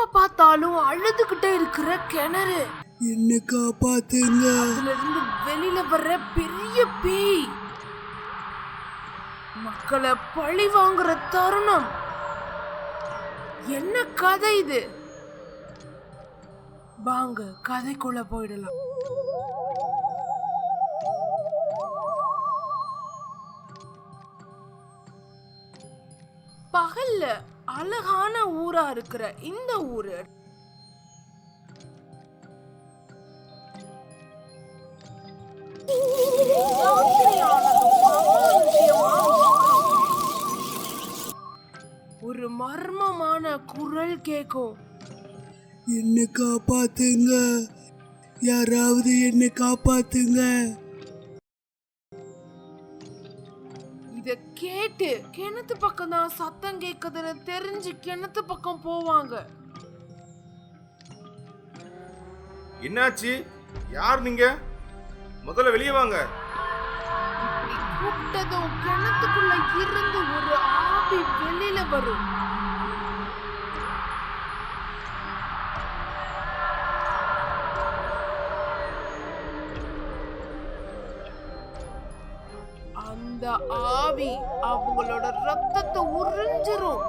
எப்ப பார்த்தாலும் அழுதுகிட்டே இருக்கிற கிணறு. என்ன காப்பாத்துங்க. அதுல இருந்து வெளியில வர்ற பெரிய பேய் மக்களை பழி வாங்குற தருணம். என்ன கதை இது? வாங்க கதைக்குள்ள போயிடலாம். பகல்ல அழகான ஊரா இருக்கிற இந்த ஊரு. ஒரு மர்மமான குரல் கேக்கும். என்ன காப்பாத்துங்க. யாராவது என்ன காப்பாத்துங்க. கேட்டு கிணத்து பக்கம் தான் சத்தம் கேக்குதுன்னு தெரிஞ்சு கிணத்து பக்கம் போவாங்க. என்னாச்சு? யார் நீங்க? முதல்ல வெளியே வாங்க. கூப்பிட்டதும் கிணத்துக்குள்ள இருந்து ஒரு ஆவி வெளியில வரும். அந்த ஆவி அவங்களோட ரத்தத்தை உறிஞ்சிரும்.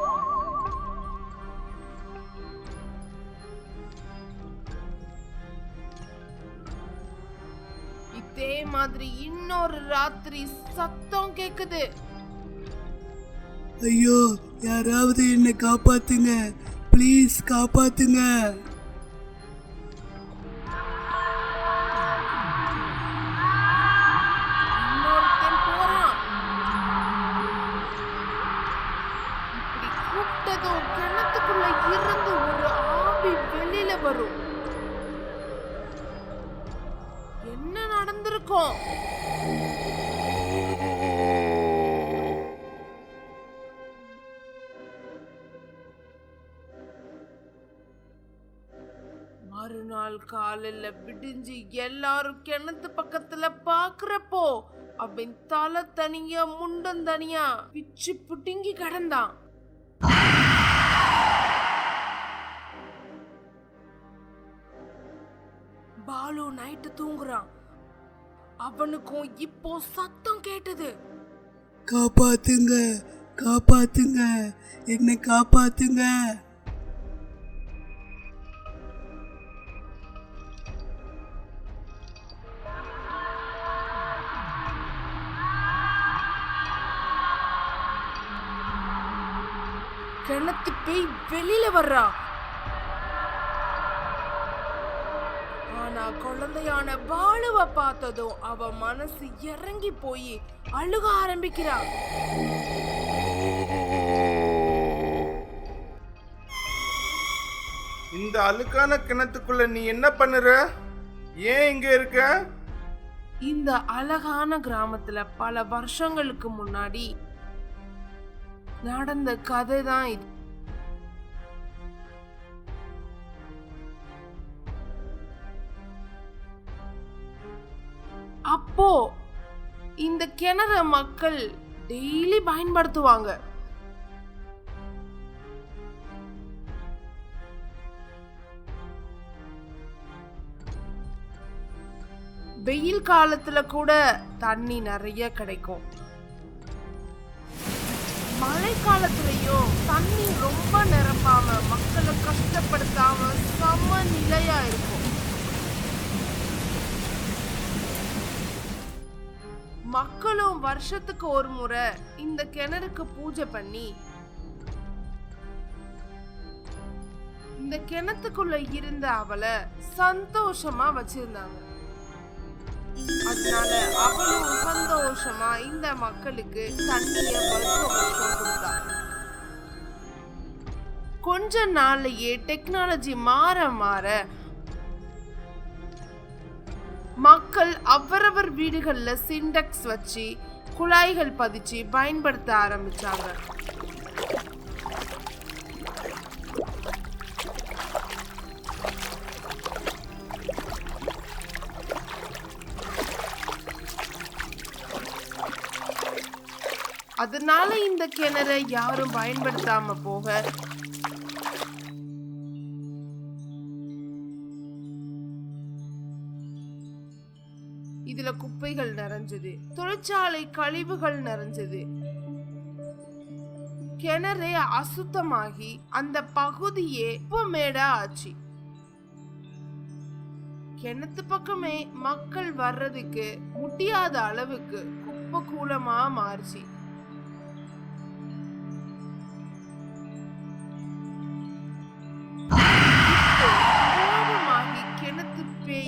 இதே மாதிரி இன்னொரு ராத்திரி சத்தம் கேக்குது. ஐயோ யாராவது என்ன காப்பாத்துங்க. ப்ளீஸ் காப்பாத்துங்க. காலில் விடிஞ்சு எல்லாரும் கிணத்து பக்கத்துல பாக்குறப்போ அவன் தலை தனியா முண்டம் தனியா பிச்சு புடுங்கி கிடந்தான். பாலு நைட்டு தூங்குறான். அவனுக்கும் இப்போ சத்தம் கேட்டது. காப்பாத்துங்க காப்பாத்துங்க என்ன காப்பாத்துங்க. கிணத்து பேய் வெளியில வர்றா. ஆனா குழந்தையான பாலுவ பார்த்ததும் அவ மனசு இறங்கி போய் அழுக ஆரம்பிக்கிறா. இந்த அழுக்கான கிணத்துக்குள்ள நீ என்ன பண்ணுற? ஏன் இங்க இருக்க? இந்த அழகான கிராமத்துல பல வருஷங்களுக்கு முன்னாடி நடந்த கதை தான் இது. அப்போ இந்த கிணற மக்கள் டெய்லி பயன்படுத்துவாங்க. வெயில் காலத்துல கூட தண்ணி நிறைய கிடைக்கும். மழைக்காலத்துலயும் தண்ணி ரொம்ப நிரம்பாமல் மக்களை கஷ்டப்படுத்தாம சமநிலையா இருக்கும். மக்களும் வருஷத்துக்கு ஒரு முறை இந்த கிணறுக்கு பூஜை பண்ணி இந்த கிணத்துக்குள்ள இருந்த அவளை சந்தோஷமா வச்சிருந்தாங்க. அதனால அவளும் சந்தோஷமா இந்த மக்களுக்கு தண்ணிய வருஷம் வருஷம் கொடுத்தா. கொஞ்ச நாள்லயே டெக்னாலஜி மாற மாற மக்கள் அவரவர் வீடுகளில் சிண்டெக்ஸ் வச்சு குழாய்கள் பதிச்சு பயன்படுத்த ஆரம்பிச்சாங்க. அதனால இந்த கிணறை யாரும் பயன்படுத்தாம போக இதுல குப்பைகள் நிறைஞ்சது தொழிற்சாலை கழிவுகள் நிறைஞ்சது. கிணறு அசுத்தமாகி அந்த பகுதியே உப்புமேடா ஆச்சு. கிணத்து பக்கமே மக்கள் வர்றதுக்கு முடியாத அளவுக்கு குப்பை கூலமா மாறுச்சு.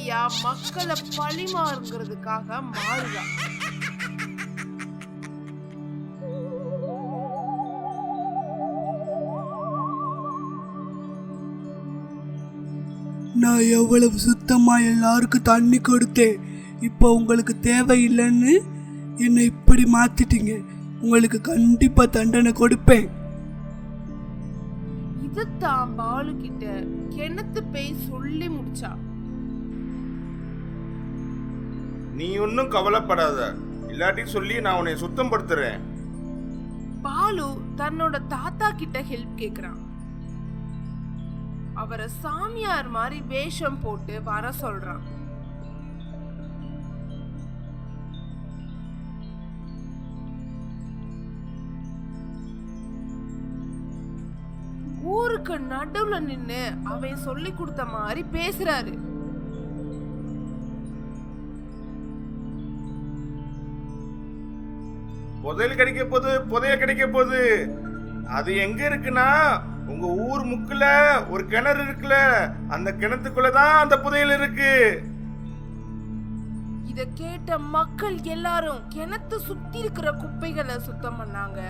பேயா மக்களை பழிமாறுங்கிறதுக்காக மாறுதா? நான் எவ்வளவு சுத்தமா எல்லாருக்கும் தண்ணி கொடுத்தேன். இப்போ உங்களுக்கு தேவையில்லைன்னு என்னை இப்படி மாத்திட்டீங்க. உங்களுக்கு கண்டிப்பா தண்டனை கொடுப்பேன். இதுதான் பாலு கிட்ட கிணத்து பேய் சொல்லி முடிச்சா. நீ ஒன்றும் கவலைப்படாத. இல்லாட்டி சொல்லி நான் உன்னை சுத்தம் படுத்துறேன் பாலு தன்னோட தாத்தா கிட்ட ஹெல்ப் கேக்குறான். அவரை சாமியார் மாதிரி வேஷம் போட்டு வர சொல்றான். ஊருக்கு நடுவுல நின்னு அவன் சொல்லி கொடுத்த மாதிரி பேசுறாரு. புதையல் கிடைக்க போது புதையல் கிடைக்க போகுது. அது எங்க இருக்குன்னா உங்க ஊர் முக்குல ஒரு கிணறு இருக்குல்ல அந்த கிணத்துக்குள்ளதான் அந்த புதையல் இருக்கு. இத கேட்ட மக்கள் எல்லாரும் கிணத்து சுத்தி இருக்கிற குப்பைகளை சுத்தம் பண்ணாங்க.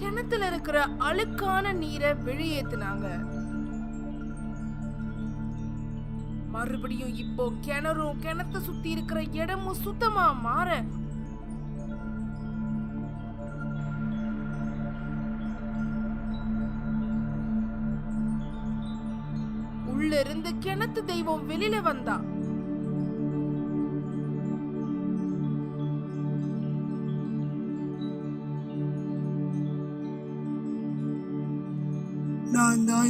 கிணத்துல இருக்கிற அழுக்கான நீரை வெளியேத்துனாங்க. மறுபடியும் இப்போ கிணறும் கிணத்தை சுத்தி இருக்கிற இடமும் சுத்தமா மாற? உள்ள இருந்து கிணத்து தெய்வம் வெளியில வந்தா.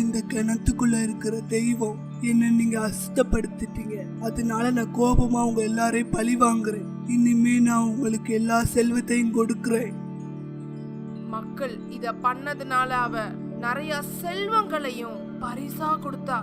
இந்த கிணத்துக்குள்ள இருக்கிற தெய்வம் என்ன நீங்க அசுத்தப்படுத்திட்டீங்க. அதனால நான் கோபமா உங்க எல்லாரையும் பழி வாங்குறேன். இனிமே நான் உங்களுக்கு எல்லா செல்வத்தையும் கொடுக்குறேன். மக்கள் இத பண்ணதுனால அவ நிறைய செல்வங்களையும் பரிசா கொடுத்தா.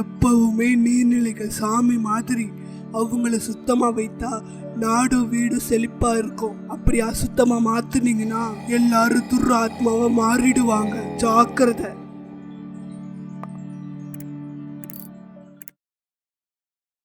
எப்பவுமே நீர்நிலைகள் சாமி மாதிரி அவங்கள சுத்தமாக வைத்தா நாடு வீடு செழிப்பாக இருக்கும். அப்படி அசுத்தமாக மாற்றுனீங்கன்னா எல்லாரும் துர் ஆத்மாவா மாறிடுவாங்க. ஜாக்கிரதை.